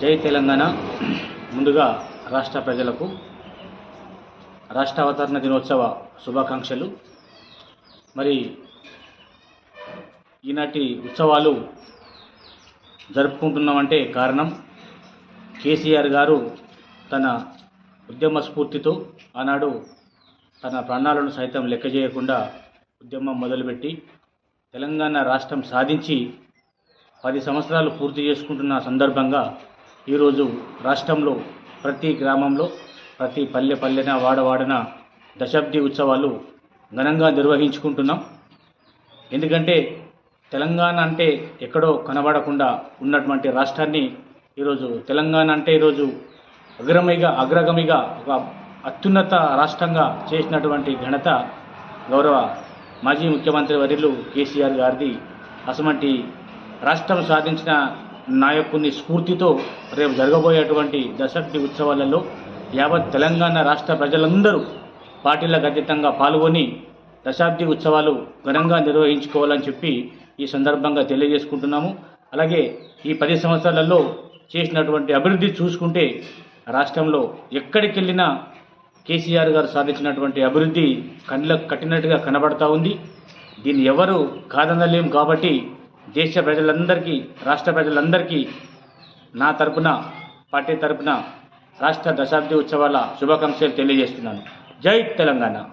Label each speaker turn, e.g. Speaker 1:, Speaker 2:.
Speaker 1: జై తెలంగాణ. ముందుగా రాష్ట్ర ప్రజలకు రాష్ట్ర అవతరణ దినోత్సవ శుభాకాంక్షలు. మరి ఈనాటి ఉత్సవాలు జరుపుకుంటున్నామంటే కారణం కేసీఆర్ గారు తన ఉద్యమ స్ఫూర్తితో ఆనాడు తన ప్రాణాలను సైతం లెక్క చేయకుండా ఉద్యమం మొదలుపెట్టి తెలంగాణ రాష్ట్రం సాధించి పది సంవత్సరాలు పూర్తి చేసుకుంటున్న సందర్భంగా ఈరోజు రాష్ట్రంలో ప్రతి గ్రామంలో ప్రతి పల్లె పల్లెన వాడవాడన దశాబ్ది ఉత్సవాలు ఘనంగా నిర్వహించుకుంటున్నాం. ఎందుకంటే తెలంగాణ అంటే ఎక్కడో కనబడకుండా ఉన్నటువంటి రాష్ట్రాన్ని ఈరోజు తెలంగాణ అంటే ఈరోజు అగ్రమిగా అగ్రగమిగా ఒక అత్యున్నత రాష్ట్రంగా చేసినటువంటి ఘనత గౌరవ మాజీ ముఖ్యమంత్రి వర్యులు కేసీఆర్ గారిది. అసమంటి రాష్ట్రం సాధించిన నాయకుని స్ఫూర్తితో రేపు జరగబోయేటువంటి దశాబ్ది ఉత్సవాలలో యావత్ తెలంగాణ రాష్ట్ర ప్రజలందరూ పార్టీలకు అతీతంగా పాల్గొని దశాబ్ది ఉత్సవాలు ఘనంగా నిర్వహించుకోవాలని చెప్పి ఈ సందర్భంగా తెలియజేసుకుంటున్నాము. అలాగే ఈ పది సంవత్సరాలలో చేసినటువంటి అభివృద్ధి చూసుకుంటే రాష్ట్రంలో ఎక్కడికి వెళ్ళినా కేసీఆర్ గారు సాధించినటువంటి అభివృద్ధి కళ్ళకు కట్టినట్టుగా కనబడతా ఉంది. దీన్ని ఎవరు కాదనలేం కాబట్టి దేశ ప్రజలందరికీ రాష్ట్ర ప్రజలందరికీ నా తరపున పార్టీ తరపున రాష్ట్ర దశాబ్ది ఉత్సవాల శుభాకాంక్షలు తెలియజేస్తున్నాను. జై తెలంగాణ.